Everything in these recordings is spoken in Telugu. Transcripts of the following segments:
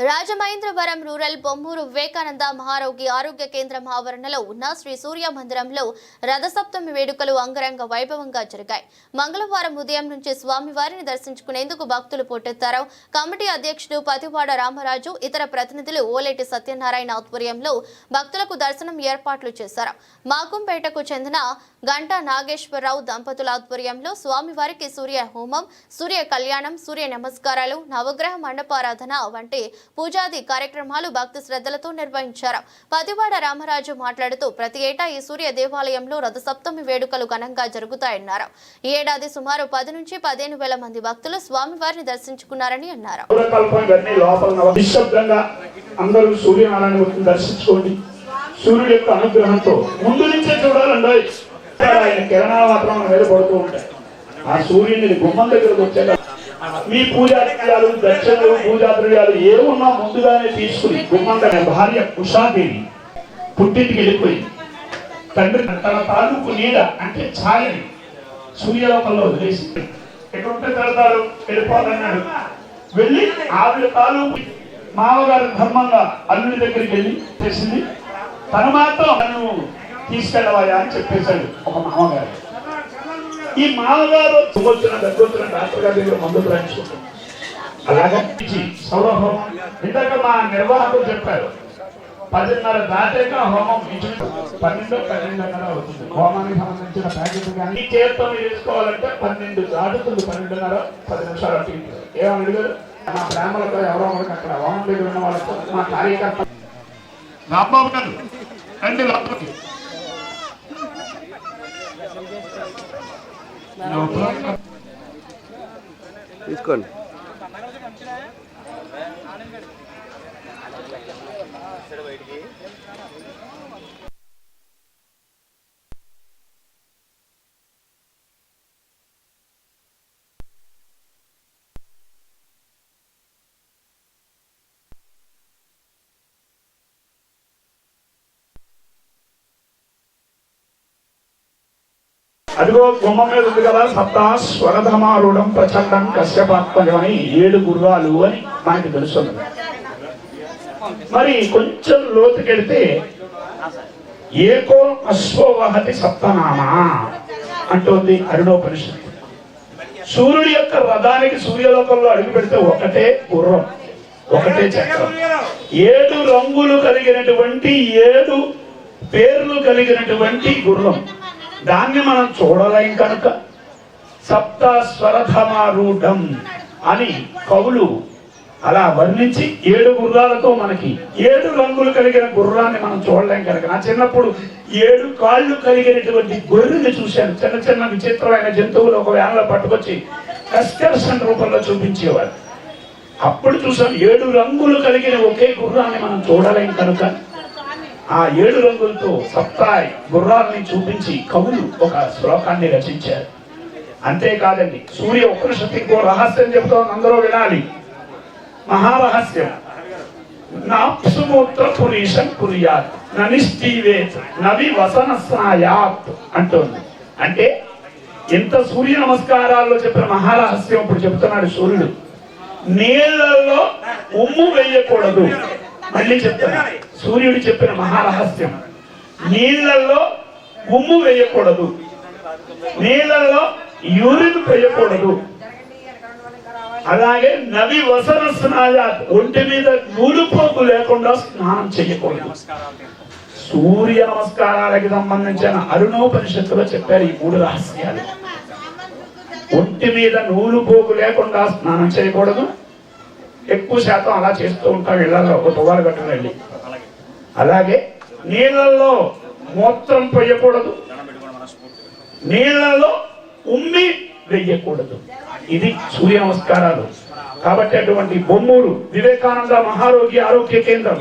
రాజమహేంద్రవరం రూరల్ బొమ్మూరు వివేకానంద మహారోగి ఆరోగ్య కేంద్రం ఆవరణలో ఉన్న శ్రీ సూర్య మందిరంలో రథసప్తమి వేడుకలు అంగరంగ వైభవంగా జరిగాయి. మంగళవారం ఉదయం నుంచి స్వామివారిని దర్శించుకునేందుకు భక్తులు పోటెత్తారు. కమిటీ అధ్యక్షుడు పతివాడ రామరాజు ఇతర ప్రతినిధులు ఓలేటి సత్యనారాయణ ఆధ్వర్యంలో భక్తులకు దర్శనం ఏర్పాట్లు చేశారు. మాకుంపేటకు చెందిన గంటా నాగేశ్వరరావు దంపతుల ఆధ్వర్యంలో స్వామివారికి సూర్య హోమం సూర్య కళ్యాణం సూర్య నమస్కారాలు నవగ్రహ మండపారాధన వంటి పూజాది కార్యక్రమాలు భక్తి శ్రద్ధలతో నిర్వహించారు. పతివాడ రామరాజు మాట్లాడుతూ ప్రతి ఏటా ఈ సూర్య దేవాలయంలో రథసప్తమి వేడుకలు ఘనంగా జరుగుతాయన్నారు. ఈ ఏడాది సుమారు పది నుంచి పదిహేను వేల మంది భక్తులు స్వామివారిని దర్శించుకున్నారని అన్నారు. సౌరకల్పం అందరూ సూర్యనారాయణ దర్శించుకోండి. సూర్యుడి యొక్క అనుగ్రహంతో ముందు నుంచే చూడాలండి. ఆయన కిరణాలు మాత్రం మన మీద పడుతూ ఉంటాయి. ఆ సూర్యుని గుమ్మం దగ్గరకు వచ్చాక మీ పూజా ద్రవ్యాలు దక్షిణలు పూజా ద్రవ్యాలు ఏమున్నా ముందుగానే తీసుకుని గుమ్మం భార్య కుషాదేవి పుట్టింటికి వెళ్ళిపోయి తండ్రి తన తాలూకు నీడ అంటే ఛాయని సూర్యలోకంలో వదిలేసి ఎక్కడుంటే వెళ్తాడు వెళ్ళిపోవాలన్నాడు. వెళ్ళి ఆవిడ తాలూకు మామగారు ధర్మంగా అల్లుడి దగ్గరికి వెళ్ళి చేసింది. తను మాత్రం నన్ను తీసుకెళ్ళవయ్యా అని చెప్పేశాడు ఒక మామగారు. ఈ మామగారు వచ్చిన దగ్గొచ్చిన డాక్టర్ గారి దగ్గర మందు రాయించుకుంటాం. అలాగే సౌరహోమం. ఇందాక మా నిర్వాహకులు చెప్పారు పదిన్నర దాటాక హోమం పన్నెండు పన్నెండున్నర అవుతుంది. హోమానికి సంబంధించిన ప్యాకెట్ కానీ ఈ చేతితో చేసుకోవాలంటే పన్నెండు దాటుతుంది పన్నెండున్నర పది నిమిషాలు అటు ఏమని అడిగారు? మా ప్రేమలతో ఎవరో ఒకరికి అక్కడ హోమం దగ్గర ఉన్న వాళ్ళతో మా కార్యకర్త రాంబాబు గారు రండి లోపలికి తీసుకోండి. అదిగో గుమ్మం మీద ఉంది కదా సప్తా స్వరధమారుడం ప్రచండం కశ్యపాత్మజం అని ఏడు గుర్రాలు అని మనకి తెలుస్తుంది. మరి కొంచెం లోతుకెడితే ఏకో అశ్వవహతి సప్తనామా అంటోంది అరుణోపనిషత్తు. సూర్యుడి యొక్క రథానికి సూర్యలోకంలో అడుగు పెడితే ఒకటే గుర్రం ఒకటే చక్రం. ఏడు రంగులు కలిగినటువంటి ఏడు పేర్లు కలిగినటువంటి గుర్రం. దాన్ని మనం చూడలేం కనుక. సప్తస్వరథమారూఢం అని కవులు అలా వర్ణించి ఏడు గుర్రాలతో మనకి ఏడు రంగులు కలిగిన గుర్రాన్ని మనం చూడలేం కనుక. నా చిన్నప్పుడు ఏడు కాళ్ళు కలిగినటువంటి గొర్రెని చూశాను. చిన్న చిన్న విచిత్రమైన జంతువులు ఒక వేళలో పట్టుకొచ్చి ఎస్కర్షన్ రూపంలో చూపించేవారు. అప్పుడు చూసాం ఏడు రంగులు కలిగిన ఒకే గుర్రాన్ని మనం చూడలేం కనుక. ఆ ఏడు రంగులతో సప్తాయి గుర్రాల్ని చూపించి కవులు ఒక శ్లోకాన్ని రచించారు. అంతేకాదండి సూర్య ఉపనిషత్తు ఇంకో రహస్యం చెబుతోంది అందరూ వినాలి. మహారహస్యం. నాప్సుమూత్ర పురీషం కురియాత్ ననిష్ఠీవేత్ నవి వసన సాయాత్ అంటోంది. అంటే ఎంత సూర్య నమస్కారాల్లో చెప్పిన మహారహస్యం ఇప్పుడు చెప్తున్నాడు సూర్యుడు. నీళ్ళల్లో ఉమ్ము వేయకూడదు. మళ్ళీ చెప్తున్నా సూర్యుడు చెప్పిన మహారహస్యం. నీళ్ళల్లో ఉమ్ము వేయకూడదు. నీళ్ళల్లో యూరిన్ వేయకూడదు. అలాగే నవి వసన స్నాయాత్ ఒంటి మీద నూలుపోకు లేకుండా స్నానం చేయకూడదు. సూర్య నమస్కారాలకి సంబంధించిన అరుణోపనిషత్తులో చెప్పారు ఈ మూడు రహస్యాలు. ఒంటి మీద నూలుపోకు లేకుండా స్నానం చేయకూడదు. ఎక్కువ శాతం అలా చేస్తూ ఉంటాం ఇళ్ళలో ఒక తువాలు కట్టుకుని వెళ్ళి అలాగే నీళ్ళల్లో మూత్రం పోయకూడదు. నీళ్ళలో ఉమ్మి వెయ్యకూడదు. ఇది సూర్య నమస్కారాలు. కాబట్టి అటువంటి బొమ్మూరు వివేకానంద మహారోగ్య ఆరోగ్య కేంద్రం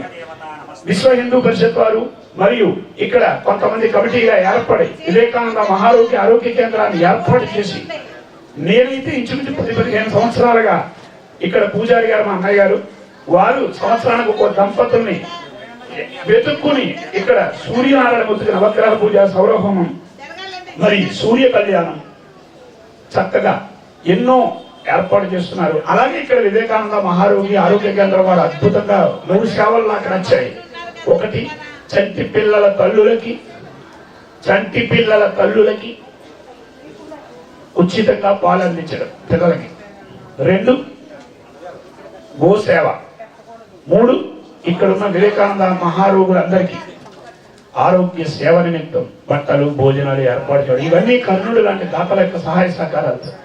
విశ్వ హిందూ పరిషత్ వారు మరియు ఇక్కడ కొంతమంది కమిటీగా ఏర్పడి వివేకానంద మహారోగ్య ఆరోగ్య కేంద్రాన్ని ఏర్పాటు చేసి నేనైతే ఇంచుమించు పది పదిహేను సంవత్సరాలుగా ఇక్కడ పూజారి గారు మా అన్నయ్య గారు వారు సంవత్సరానికి ఒక దంపతుల్ని వెతుక్కుని ఇక్కడ సూర్యనారాయణ మూర్తికి నవగ్రహ పూజ సౌరభమం మరి సూర్య కళ్యాణం చక్కగా ఎన్నో ఏర్పాటు చేస్తున్నారు. అలాగే ఇక్కడ వివేకానంద మహారోగి ఆరోగ్య కేంద్రం వారు అద్భుతంగా మూడు సేవలు నాకు నచ్చాయి. ఒకటి చంటి పిల్లల తల్లులకి చంటి పిల్లల తల్లులకి ఉచితంగా పాలు అందించడం పిల్లలకి. రెండు గోసేవ. మూడు ఇక్కడున్న వివేకానంద మహారోగులందరికీ ఆరోగ్య సేవ నిమిత్తం బట్టలు భోజనాలు ఏర్పాటు చేయడం ఇవన్నీ కర్ణుడు లాంటి దాతల యొక్క సహాయ సహకారాలు.